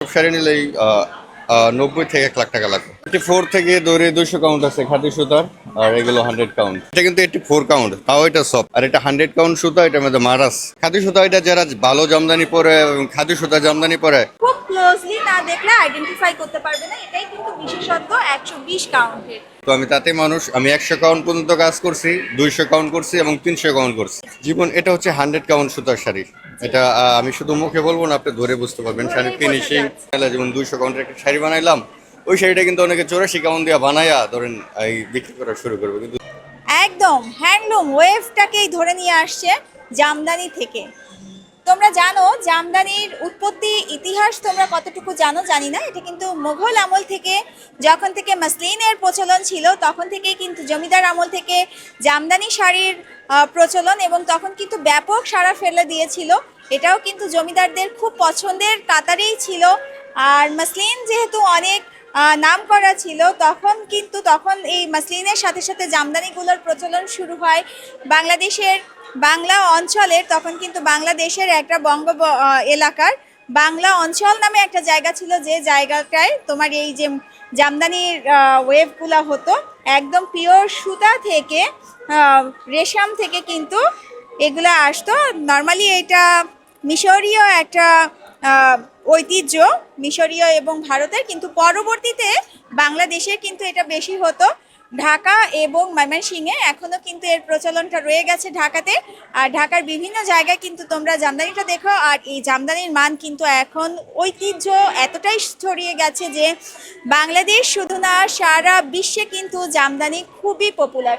শাড়ি নিলেই আহ, আহ, নব্বই থেকে এক লাখ টাকা লাগবে। ফোর থেকে ধরে দুশো কাউন্ট আছে খাদি সুতার আর এগুলো হান্ড্রেড কাউন্ট এটা কিন্তু এটি ফোর কাউন্ট তাও এটা সব আর এটা হান্ড্রেড কাউন্ট সুতা এটার মধ্যে মারাস। খাদি সুতা এটা যারা ভালো জামদানি পরে এবং খাদি সুতা জামদানি পরে খুব ক্লোজলি না দেখলে আইডেন্টিফাই করতে পারবে না এটাই কিন্তু বিশেষত্ব একশো বিশ কাউন্টের তো আমি তাতে মানুষ আমি একশো কাউন্ট পর্যন্ত কাজ করছি দুইশো কাউন্ট করছি এবং তিনশো কাউন্ট করছি। জীবন এটা হচ্ছে হান্ড্রেড কাউন্ট সুতার শাড়ি। এটা আমি শুধু মুখে বলব না আপনি ধরে বুঝতে পারবেন। শাড়ির ফিনিশিং। যেমন দুইশো কাউন্টের একটা শাড়ি বানাইলাম ওই শাড়িটা কিন্তু অনেকে চৌরাশি কাউন্ট দিয়ে বানায়া ধরেন এই বিক্রি করা শুরু করবে। কিন্তু একদম হ্যান্ডলুম ওয়েভটাকেই ধরে নিয়ে আসছে জামদানি থেকে। তোমরা জানো জামদানির উৎপত্তি ইতিহাস তোমরা কতটুকু জানো জানি না এটা কিন্তু মুঘল আমল থেকে যখন থেকে মাসলিনের প্রচলন ছিল তখন থেকেই কিন্তু জমিদার আমল থেকে জামদানি শাড়ির প্রচলন এবং তখন কিন্তু ব্যাপক সাড়া ফেলে দিয়েছিল। এটাও কিন্তু জমিদারদের খুব পছন্দের কাতারেই ছিল। আর মসলিন যেহেতু অনেক নাম করা ছিল, তখন কিন্তু, তখন এই মাসলিনের সাথে সাথে জামদানিগুলোর প্রচলন শুরু হয়। বাংলাদেশের বাংলা অঞ্চলের, তখন কিন্তু বাংলাদেশের একটা বঙ্গ এলাকার বাংলা অঞ্চল নামে একটা জায়গা ছিল যে জায়গাটায় তোমার এই যে জামদানির ওয়েভগুলো হতো, একদম পিওর সুতা থেকে রেশম থেকে কিন্তু এগুলো আসতো। নর্মালি এটা মিশরীয় একটা ঐতিহ্য, মিশরীয় এবং ভারতের, কিন্তু পরবর্তীতে বাংলাদেশের কিন্তু এটা বেশি হতো। ঢাকা এবং ময়মনসিংহে। এখনও কিন্তু এর প্রচলনটা রয়ে গেছে ঢাকাতে। আর ঢাকার বিভিন্ন জায়গায় কিন্তু তোমরা জামদানিটা দেখো। আর এই জামদানির মান কিন্তু এখন ঐতিহ্য এতটাই ছড়িয়ে গেছে যে বাংলাদেশ শুধু না, সারা বিশ্বে কিন্তু জামদানি খুবই পপুলার